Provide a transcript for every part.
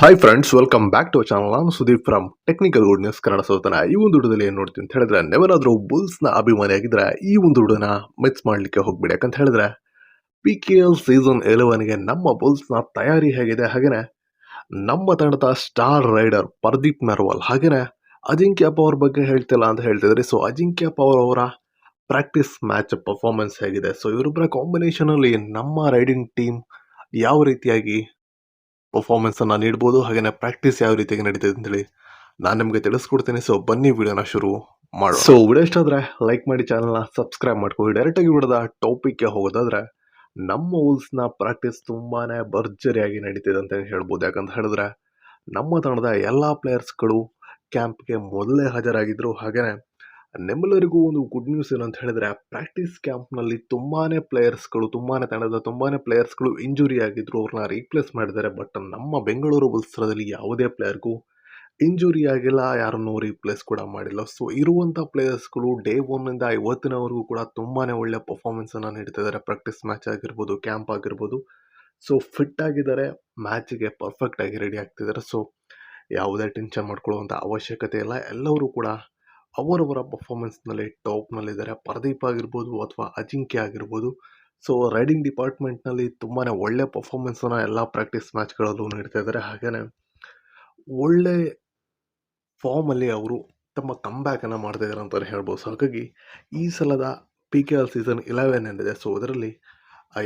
Hi friends welcome back to channel ನಾನು Sudeep from technical good news Kannada ಸೋತನ. ಈ ಒಂದು ವಿಡಿಯೋದಲ್ಲಿ ಏನು ನೋಡ್ತೀನಿ ಅಂತ ಹೇಳಿದ್ರೆ ನೆವರಾದರೂ ಬುಲ್ಸ್ನ ಅಭಿಮಾನಿಯಾಗಿದ್ರೆ ಈ ಒಂದು ಹುಡುಗನ ಮಿಸ್ ಮಾಡಲಿಕ್ಕೆ ಹೋಗ್ಬಿಡಿ ಯಾಕಂತ ಹೇಳಿದ್ರೆ ಪಿ ಕೆ ಎಲ್ ಸೀಸನ್ ಎಲೆವನ್ಗೆ ನಮ್ಮ ಬುಲ್ಸ್ನ ತಯಾರಿ ಹೇಗಿದೆ? ಹಾಗೆಯೇ ನಮ್ಮ ತಂಡದ ಸ್ಟಾರ್ ರೈಡರ್ ಪರ್ದೀಪ್ ನರ್ವಾಲ್. ಹಾಗೆಯೇ ಅಜಿಂಕ್ಯ ಪವರ್ ಬಗ್ಗೆ ಹೇಳ್ತಿಲ್ಲ ಅಂತ ಹೇಳ್ತಿದ್ರಿ. ಸೊ ಅಜಿಂಕ್ಯ ಪವರ್ ಅವರ ಪ್ರಾಕ್ಟೀಸ್ ಮ್ಯಾಚ್ ಪರ್ಫಾರ್ಮೆನ್ಸ್ ಹೇಗಿದೆ? ಸೊ ಇವರಿಬ್ಬರ ಕಾಂಬಿನೇಷನಲ್ಲಿ ನಮ್ಮ ರೈಡಿಂಗ್ ಟೀಮ್ ಯಾವ ರೀತಿಯಾಗಿ ಪರ್ಫಾರ್ಮೆನ್ಸ್ ಅನ್ನ ನೀಡ್ಬೋದು ಹಾಗೆ ಪ್ರಾಕ್ಟೀಸ್ ಯಾವ ರೀತಿಯಾಗಿ ನಡೀತದೆ ಅಂತೇಳಿ ನಾನು ನಿಮಗೆ ತಿಳಿಸ್ಕೊಡ್ತೀನಿ. ಸೊ ಬನ್ನಿ ವಿಡಿಯೋನ ಶುರು ಮಾಡಿ ಸೊ ವಿಡಿಯೋ ಇಷ್ಟ ಲೈಕ್ ಮಾಡಿ ಚಾನಲ್ನ ಸಬ್ಸ್ಕ್ರೈಬ್ ಮಾಡ್ಕೊಳ್ಳಿ. ಡೈರೆಕ್ಟಾಗಿ ವಿಡಿಯೋದ ಟಾಪಿಕ್ಗೆ ಹೋಗೋದಾದ್ರೆ ನಮ್ಮ ನ ಪ್ರಾಕ್ಟೀಸ್ ತುಂಬಾನೇ ಭರ್ಜರಿಯಾಗಿ ನಡೀತಿದೆ ಅಂತ ಹೇಳ್ಬೋದು. ಯಾಕಂತ ಹೇಳಿದ್ರೆ ನಮ್ಮ ತಂಡದ ಎಲ್ಲ ಪ್ಲೇಯರ್ಸ್ಗಳು ಕ್ಯಾಂಪ್ಗೆ ಮೊದಲೇ ಹಾಜರಾಗಿದ್ರು. ಹಾಗೆಯೇ ನಿಮ್ಮೆಲ್ಲರಿಗೂ ಒಂದು ಗುಡ್ ನ್ಯೂಸ್ ಏನಂತ ಹೇಳಿದ್ರೆ ಪ್ರಾಕ್ಟೀಸ್ ಕ್ಯಾಂಪ್ನಲ್ಲಿ ತುಂಬಾನೇ ಪ್ಲೇಯರ್ಸ್ಗಳು ತುಂಬಾನೇ ತಂಡದ ತುಂಬಾನೇ ಪ್ಲೇಯರ್ಸ್ಗಳು ಇಂಜುರಿ ಆಗಿದ್ರು ಅವ್ರನ್ನ ರೀಪ್ಲೇಸ್ ಮಾಡಿದ್ದಾರೆ. ಬಟ್ ನಮ್ಮ ಬೆಂಗಳೂರು ಬುಲ್ಸ್ರದಲ್ಲಿ ಯಾವುದೇ ಪ್ಲೇಯರ್ಗೂ ಇಂಜುರಿ ಆಗಿಲ್ಲ, ಯಾರನ್ನೂ ರೀಪ್ಲೇಸ್ ಕೂಡ ಮಾಡಿಲ್ಲ. ಸೊ ಇರುವಂಥ ಪ್ಲೇಯರ್ಸ್ಗಳು ಡೇ ಒನ್ನಿಂದ ಇವತ್ತಿನವರೆಗೂ ಕೂಡ ತುಂಬಾನೇ ಒಳ್ಳೆ ಪರ್ಫಾರ್ಮೆನ್ಸನ್ನು ನೀಡ್ತಿದ್ದಾರೆ ಪ್ರಾಕ್ಟೀಸ್ ಮ್ಯಾಚ್ ಆಗಿರ್ಬೋದು ಕ್ಯಾಂಪ್ ಆಗಿರ್ಬೋದು. ಸೊ ಫಿಟ್ ಆಗಿದ್ದಾರೆ ಮ್ಯಾಚಿಗೆ ಪರ್ಫೆಕ್ಟ್ ಆಗಿ ರೆಡಿ ಆಗ್ತಿದ್ದಾರೆ. ಸೊ ಯಾವುದೇ ಟೆನ್ಷನ್ ಮಾಡ್ಕೊಳ್ಳುವಂಥ ಅವಶ್ಯಕತೆ ಇಲ್ಲ. ಎಲ್ಲರೂ ಕೂಡ ಅವರವರ ಪರ್ಫಾರ್ಮೆನ್ಸ್ನಲ್ಲಿ ಟಾಪ್ನಲ್ಲಿದ್ದಾರೆ ಪ್ರದೀಪ್ ಆಗಿರ್ಬೋದು ಅಥವಾ ಅಜಿಂಕ್ಯ ಆಗಿರ್ಬೋದು. ಸೊ ರೈಡಿಂಗ್ ಡಿಪಾರ್ಟ್ಮೆಂಟ್ನಲ್ಲಿ ತುಂಬಾ ಒಳ್ಳೆ ಪರ್ಫಾರ್ಮೆನ್ಸನ್ನು ಎಲ್ಲ ಪ್ರಾಕ್ಟೀಸ್ ಮ್ಯಾಚ್ಗಳಲ್ಲೂ ನೀಡ್ತಾ ಇದ್ದಾರೆ. ಹಾಗೆಯೇ ಒಳ್ಳೆ ಫಾರ್ಮಲ್ಲಿ ಅವರು ತಮ್ಮ ಕಂಬ್ಯಾಕನ್ನು ಮಾಡ್ತಾ ಇದ್ದಾರೆ ಅಂತಲೇ ಹೇಳ್ಬೋದು. ಸೊ ಹಾಗಾಗಿ ಈ ಸಲದ P K L season eleven ಏನಿದೆ ಸೊ ಅದರಲ್ಲಿ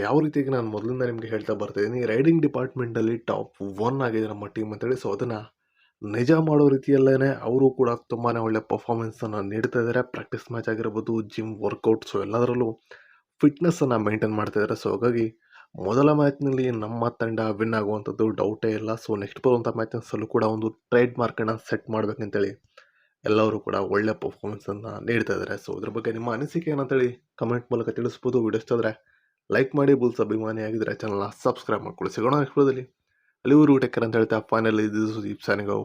ಯಾವ ರೀತಿಯಾಗಿ ನಾನು ಮೊದಲಿಂದ ನಿಮಗೆ ಹೇಳ್ತಾ ಬರ್ತಾಯಿದ್ದೀನಿ ರೈಡಿಂಗ್ ಡಿಪಾರ್ಟ್ಮೆಂಟಲ್ಲಿ ಟಾಪ್ ಒನ್ ಆಗಿದೆ ನಮ್ಮ ಟೀಮ್ ಅಂತೇಳಿ. ಸೊ ಅದನ್ನು ನಿಜ ಮಾಡೋ ರೀತಿಯಲ್ಲೇ ಅವರು ಕೂಡ ತುಂಬಾ ಒಳ್ಳೆ ಪರ್ಫಾರ್ಮೆನ್ಸನ್ನು ನೀಡ್ತಾ ಇದ್ದಾರೆ ಪ್ರಾಕ್ಟೀಸ್ ಮ್ಯಾಚ್ ಆಗಿರ್ಬೋದು ಜಿಮ್ ವರ್ಕೌಟ್ ಸೊ ಎಲ್ಲದರಲ್ಲೂ ಫಿಟ್ನೆಸ್ಸನ್ನು ಮೇಂಟೈನ್ ಮಾಡ್ತಾ ಇದ್ದಾರೆ ಸೊ ಹಾಗಾಗಿ ಮೊದಲ ಮ್ಯಾಚ್ನಲ್ಲಿ ನಮ್ಮ ತಂಡ ವಿನ್ ಆಗುವಂಥದ್ದು ಡೌಟೇ ಇಲ್ಲ. ಸೊ ನೆಕ್ಸ್ಟ್ ಬರುವಂಥ ಮ್ಯಾಚಸ್ಸಲ್ಲೂ ಕೂಡ ಒಂದು ಟ್ರೇಡ್ ಮಾರ್ಕನ್ನು ಸೆಟ್ ಮಾಡಬೇಕಂತೇಳಿ ಎಲ್ಲರೂ ಕೂಡ ಒಳ್ಳೆ ಪರ್ಫಾರ್ಮೆನ್ಸನ್ನು ನೀಡ್ತಾ ಇದ್ದಾರೆ ಸೊ ಇದ್ರ ಬಗ್ಗೆ ನಿಮ್ಮ ಅನಿಸಿಕೆ ಏನಂತೇಳಿ ಕಮೆಂಟ್ ಮೂಲಕ ತಿಳಿಸ್ಬೋದು. ವಿಡಿಯೋ ಇಷ್ಟ ಆದರೆ ಲೈಕ್ ಮಾಡಿ, ಬುಲ್ಸ್ ಅಭಿಮಾನಿ ಆಗಿದ್ದರೆ ಚಾನಲ್ನ ಸಬ್ಸ್ಕ್ರೈಬ್ ಮಾಡ್ಕೊಳ್ಳಿ. ಸಿಗೋಣ ನೆಕ್ಸ್ಟ್ ವಿಡಿಯೋದಲ್ಲಿ ಅಲ್ಲಿವರು ಟೆಕ್ಕರ್ ಅಂತ ಹೇಳ್ತಾ ಫೈನಲ್ ಇದು ಸುದೀಪ್ ಸ್ಯಾನಿಗೋ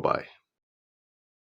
ಬಾಯ್